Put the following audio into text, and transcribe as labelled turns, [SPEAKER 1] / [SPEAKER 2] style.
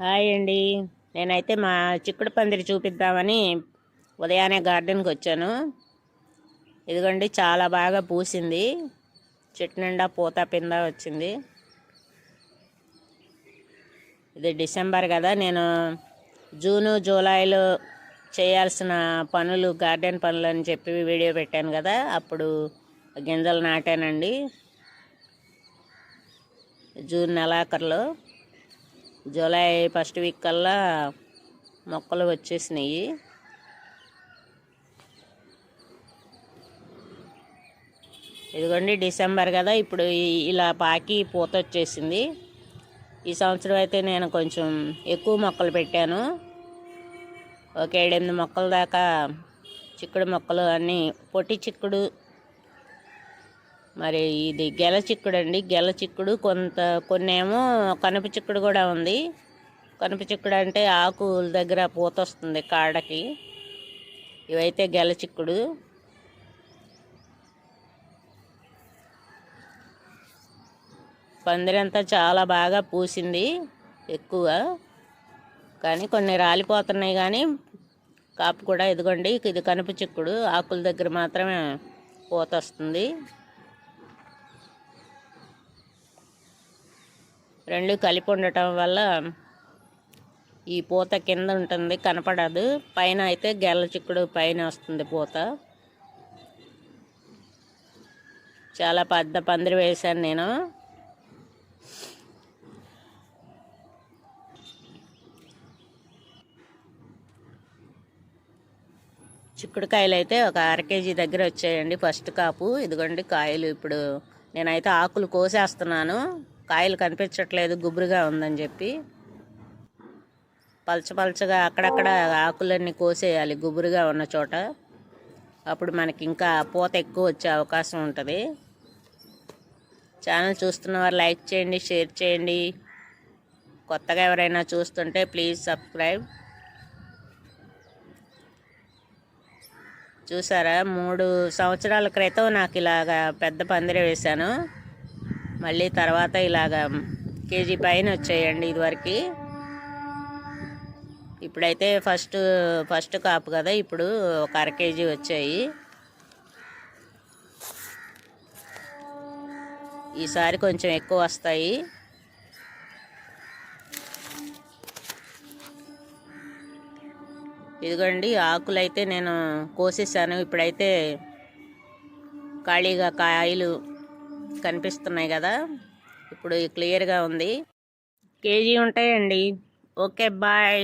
[SPEAKER 1] Hi అండి. నేనైతే మా చిక్కుడు పందిరి చూపిద్దామని ఉదయాన్నే గార్డెన్కి వచ్చాను. ఇదిగోండి చాలా బాగా పూసింది. చెట్టు నిండా పూత పింద వచ్చింది. ఇది డిసెంబర్ కదా నేను జూను జూలైలో చేయాల్సిన పనులు గార్డెన్ పనులు అని చెప్పి వీడియో పెట్టాను కదా అప్పుడు గింజలు నాటానండి. జూన్ నెలాఖరులో. జూలై ఫస్ట్ వీక్ కల్లా మొక్కలు వచ్చేసినాయి ఇదిగోండి డిసెంబర్ కదా ఇప్పుడు ఇలా పాకి పూత వచ్చేసింది. ఈ సంవత్సరం అయితే నేను కొంచెం ఎక్కువ మొక్కలు పెట్టాను. ఒక ఏడెనిమిది మొక్కల దాకా చిక్కుడు మొక్కలు అన్నీ పొట్టి చిక్కుడు మరి ఇది గెల చిక్కుడు అండి గెల చిక్కుడు కొంత కొన్నేమో కనుప చిక్కుడు కూడా ఉంది. కనుప చిక్కుడు అంటే ఆకుల దగ్గర పూత వస్తుంది కాడకి. ఇవైతే గెల చిక్కుడు. పందిరంతా చాలా బాగా పూసింది ఎక్కువ. కానీ కొన్ని రాలిపోతున్నాయి కానీ కాపు కూడా ఇదిగోండి ఇది కనుప చిక్కుడు. ఆకుల దగ్గర మాత్రమే పూత వస్తుంది. రెండు కలిపి ఉండటం వల్ల ఈ పూత కింద ఉంటుంది కనపడదు. పైన అయితే గెల్ల చిక్కుడు పైన వస్తుంది పూత. చాలా పెద్ద పందిరి వేశాను నేను. చిక్కుడుకాయలు అయితే ఒక అర కేజీ దగ్గర వచ్చాయండి ఫస్ట్ కాపు. ఇదిగోండి కాయలు ఇప్పుడు నేనైతే ఆకులు కోసేస్తున్నాను. కాయలు కనిపించట్లేదు గుబురుగా ఉందని చెప్పి పలచ పలచగా అక్కడక్కడ ఆకులన్నీ కోసేయాలి గుబురుగా ఉన్న చోట. అప్పుడు మనకి ఇంకా పూత ఎక్కువ వచ్చే అవకాశం ఉంటుంది. ఛానల్ చూస్తున్న వారు లైక్ చేయండి షేర్ చేయండి. కొత్తగా ఎవరైనా చూస్తుంటే ప్లీజ్ సబ్స్క్రైబ్. చూసారా? మూడు సంవత్సరాల క్రితం నాకు ఇలాగా పెద్ద పందిరి వేశాను. మళ్ళీ తర్వాత ఇలాగా కేజీ పైన వచ్చాయండి ఇదివరకు. ఇప్పుడైతే ఫస్ట్ ఫస్ట్ కాపు కదా ఇప్పుడు ఒక అర కేజీ వచ్చాయి. ఈసారి కొంచెం ఎక్కువ వస్తాయి. ఇదిగోండి ఆకులు అయితే నేను కోసేసాను. ఇప్పుడైతే ఖాళీగా కాయలు కనిపిస్తున్నాయి కదా. ఇప్పుడు క్లియర్గా ఉంది. కేజీ ఉంటాయండి. Okay bye.